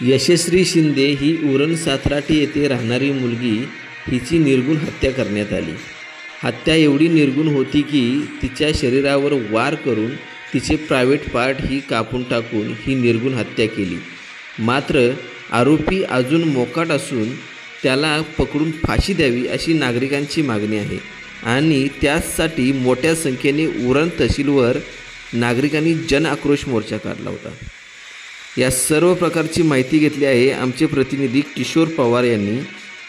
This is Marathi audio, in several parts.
यशस्वी शिंदे ही उरण साथराटी येथे राहणारी मुलगी हिची निर्गुण हत्या करण्यात आली. हत्या एवढी निर्गुण होती की तिच्या शरीरावर वार करून तिचे प्रायव्हेट पार्ट ही कापून टाकून ही निर्गुण हत्या केली. मात्र आरोपी अजून मोकाट असून त्याला पकडून फाशी द्यावी अशी नागरिकांची मागणी आहे आणि त्यासाठी मोठ्या संख्येने उरण तहसीलवर नागरिकांनी जन आक्रोश मोर्चा काढला होता. या सर्व प्रकारची माहिती घेतली आहे आमचे प्रतिनिधी किशोर पवार यांनी.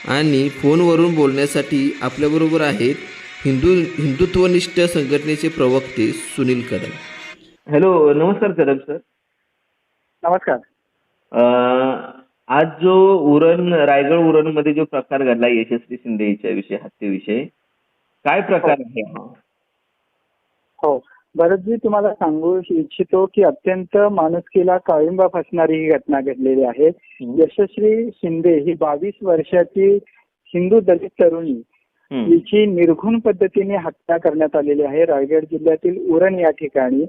आणि फोनवरून बोलण्यासाठी आपल्याबरोबर आहेत हिंदू हिंदुत्वनिष्ठ संघटनेचे प्रवक्ते सुनील कदम. हॅलो नमस्कार कदम सर. नमस्कार. आज जो उरण रायगड उरणमध्ये जो प्रकार घडला यशस्वी शिंदे याच्या विषयी हत्येविषयी काय प्रकार आहे हा? हो. भरतजी तुम्हाला सांगू इच्छितो की अत्यंत माणुसकीला काळिंबा फसणारी ही घटना घडलेली आहे. यशस्वी शिंदे ही बावीस वर्षाची हिंदू दलित तरुणी. हिची निर्घुण पद्धतीने हत्या करण्यात आलेली आहे. रायगड जिल्ह्यातील उरण या ठिकाणी.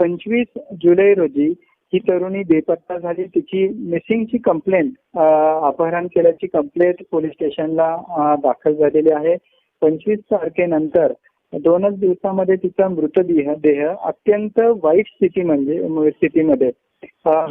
पंचवीस जुलै रोजी ही तरुणी बेपत्ता झाली. तिची मिसिंगची कंप्लेंट अपहरण केल्याची कंप्लेंट पोलीस स्टेशनला दाखल झालेली आहे. पंचवीस तारखेनंतर दोनच दिवसामध्ये तिचा मृतदेह देह अत्यंत वाईट स्थिती म्हणजे स्थितीमध्ये.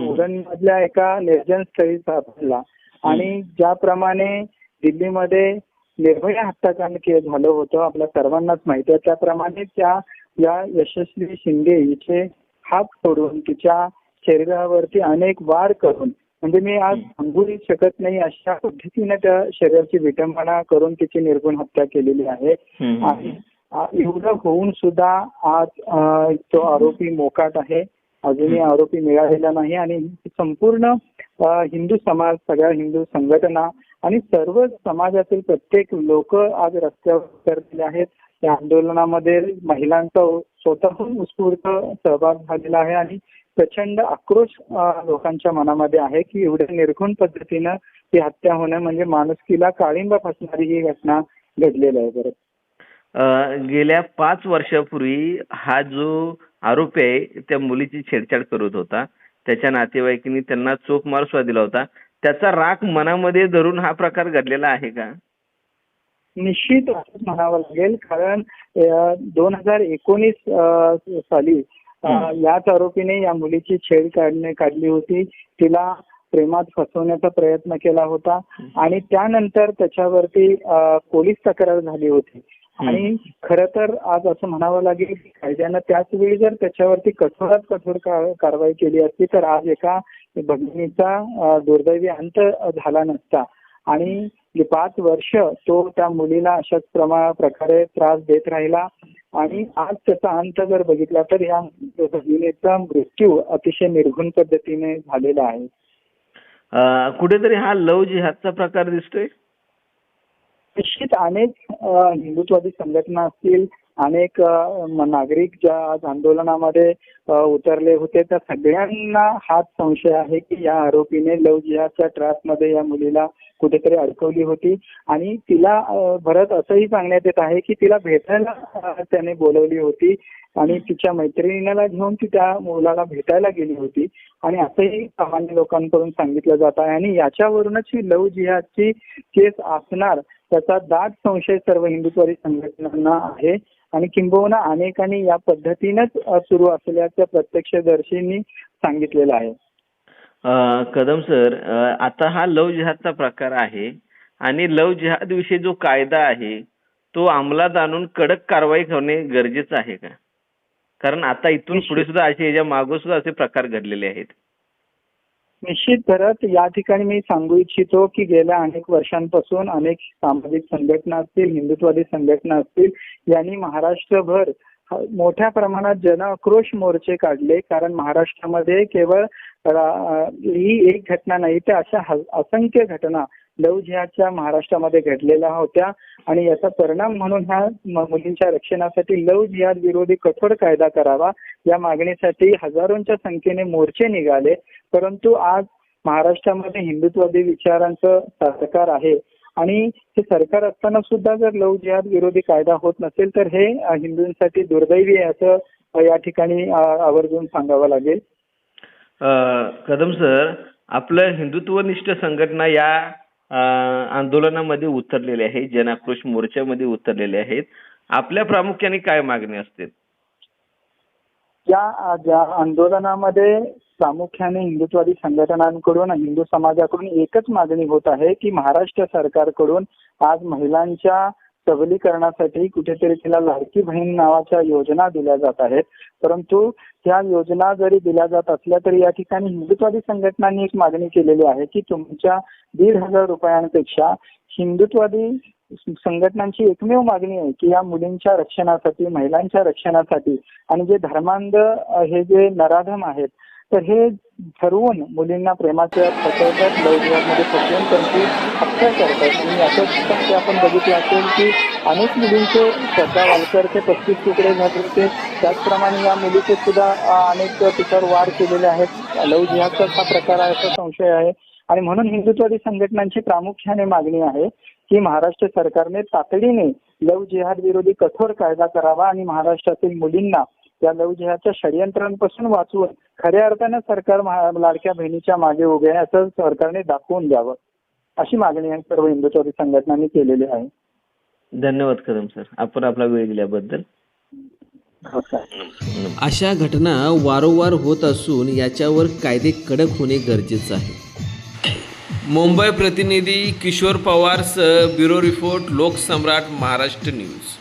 उरण मधल्या एका निर्जन स्थळी सापडला. आणि ज्याप्रमाणे दिल्लीमध्ये निर्भया हत्याकांड झालं होतं आपल्या सर्वांनाच माहिती आहे. त्याप्रमाणे त्या या यशस्वी शिंदे हिचे हात फोडून तिच्या शरीरावरती अनेक वार करून म्हणजे मी आज सांगूही शकत नाही अशा पद्धतीने त्या शरीराची विटंबना करून तिची निर्गुण हत्या केलेली आहे. आणि एवढं होऊन सुद्धा आज तो आरोपी मोकाट आहे. अजूनही आरोपी मिळालेला नाही आणि संपूर्ण हिंदू समाज सगळ्या हिंदू संघटना आणि सर्व समाजातील प्रत्येक लोक आज रस्त्यावर उतरलेले आहेत. या आंदोलनामध्ये महिलांचा स्वतःहून उत्स्फूर्त सहभाग झालेला आहे आणि प्रचंड आक्रोश लोकांच्या मनामध्ये आहे की एवढ्या निर्घुण पद्धतीनं ही हत्या होणं म्हणजे माणुसकीला काळिंबा फसणारी ही घटना घडलेली आहे बरं. अ, गेल्या पाच वर्षापूर्वी हा जो आरोपी आहे त्या मुलीची छेडछाड करत होता. त्याच्या नातेवाईकांनी त्यांना चोख मार सुद्धा दिला होता. त्याचा राग मनामध्ये धरून हा प्रकार घडलेला आहे का? निश्चित म्हणावं लागेल कारण दोन हजार एकोणीस साली. याच आरोपीने या मुलीची छेड काढणे काढली होती. तिला प्रेमात फसवण्याचा प्रयत्न केला होता. आणि त्यानंतर त्याच्यावरती पोलीस तक्रार झाली होती. आणि खर तर आज असं म्हणावं लागेल की कायद्यानं त्याच वेळी जर त्याच्यावरती कठोरात कठोर कारवाई केली असती तर आज एका भगिनीचा दुर्दैवी अंत झाला नसता. आणि पाच वर्ष तो त्या मुलीला अशाच प्रमा प्रकारे त्रास देत राहिला. आणि आज त्याचा अंत जर बघितला तर या भगिनीचा मृत्यू अतिशय निर्घुण पद्धतीने झालेला आहे. कुठेतरी हा लव जिहादचा प्रकार दिसतोय? निश्चित अनेक हिंदुत्वादी संघटना असतील अनेक नागरिक ज्या आज आंदोलनामध्ये उतरले होते त्या सगळ्यांना हाच संशय आहे की या आरोपीने लव जिहादच्या ट्रॅपमध्ये या मुलीला कुठेतरी अडकवली होती. आणि तिला भरत असंही सांगण्यात येत आहे की तिला भेटायला त्याने बोलवली होती आणि तिच्या मैत्रिणीला घेऊन ती त्या मुलाला भेटायला गेली होती. आणि असंही सामान्य लोकांकडून सांगितलं जात आहे. आणि याच्यावरूनच ही लव जिहादची केस असणार. त्याचा दाट संशय सर्व हिंदुत्वादी संघटनांना आहे. आणि किंबहुना अनेकांनी या पद्धतीनेच सुरू असल्याचं प्रत्यक्षदर्शींनी सांगितलेलं आहे. कदम सर आता हा लव जिहादचा प्रकार आहे आणि लव जिहाद विषयी जो कायदा आहे तो अंमलात आणून कडक कारवाई होणे गरजेचं आहे का? कारण आता इथून पुढे सुद्धा असे याच्या मागं सुद्धा असे प्रकार घडलेले आहेत. निश्चित भरत या ठिकाणी मी सांगू इच्छितो की गेल्या अनेक वर्षांपासून अनेक सामाजिक संघटना असतील हिंदुत्वादी संघटना असतील यांनी महाराष्ट्रभर मोठ्या प्रमाणात जनआक्रोश मोर्चे काढले. कारण महाराष्ट्रामध्ये केवळ ही एक घटना नाही तर अशा असंख्य घटना लव जिहादच्या महाराष्ट्रामध्ये घडलेल्या होत्या. आणि याचा परिणाम म्हणून ह्या मुलींच्या रक्षणासाठी लव जिहाद विरोधी कठोर कायदा करावा. या मागणीसाठी हजारोंच्या संख्येने मोर्चे निघाले. परंतु आज महाराष्ट्रामध्ये हिंदुत्वादी विचारांचं सरकार आहे. आणि हे सरकार असताना सुद्धा जर लव जिहाद विरोधी कायदा होत नसेल तर हे हिंदूंसाठी दुर्दैवी आहे असं या ठिकाणी आवर्जून सांगावं लागेल. कदम सर आपलं हिंदुत्वनिष्ठ संघटना या आंदोलनामध्ये उतरलेले आहेत जनाक्रोश मोर्चामध्ये उतरलेले आहेत. आपल्या प्रामुख्याने काय मागणी असते? या ज्या आंदोलनामध्ये प्रामुख्याने हिंदुत्वादी संघटनांकडून हिंदू समाजाकडून एकच मागणी होत आहे की महाराष्ट्र सरकारकडून आज महिलांच्या सबलीकरणासाठी कुठेतरी तिला लाडकी बहीण नावाच्या योजना दिल्या जात आहेत. परंतु त्या योजना जरी दिल्या जात असल्या तरी या ठिकाणी हिंदुत्वादी संघटनांनी एक मागणी केलेली आहे की तुमच्या दीड हजार रुपयांपेक्षा हिंदुत्वादी संघटनांची एकमेव मागणी आहे की या मुलींच्या रक्षणासाठी महिलांच्या रक्षणासाठी आणि जे धर्मांध हे जे नराधम आहेत तर हे ठरवून मुलींना प्रेमाच्या फसवतात लवजियामध्ये फसवून त्यांची हत्या करतात. आणि याच्यात आपण बघितलं असेल की अनेक मुलींचे स्वतः वालकरचे पस्तीस तुकडे झाले होते. त्याचप्रमाणे या मुलीचे सुद्धा अनेक तिच्यावर वार केलेले आहेत. लव जिहादचाच हा प्रकार आहे असा संशय आहे. आणि म्हणून हिंदुत्वादी संघटनांची प्रामुख्याने मागणी आहे की महाराष्ट्र सरकारने तातडीने लव जिहाद विरोधी कठोर कायदा करावा आणि महाराष्ट्रातील मुलींना या लव जिहादच्या षडयंत्रांपासून वाचवून खऱ्या अर्थानं सरकार लाडक्या बहिणीच्या मागे उभे आहे असं सरकारने दाखवून द्यावं अशी मागणी आहे सर्व हिंदुत्वादी संघटनांनी केलेली आहे. धन्यवाद कदम सर. आपण आपला वेळ दिल्याबद्दल. अशा घटना वारंवार होत असून याच्यावर कायदे कडक होणे गरजेचं आहे. मुंबई प्रतिनिधी Kishor पवारसह bureau report Loksamrat Maharashtra news.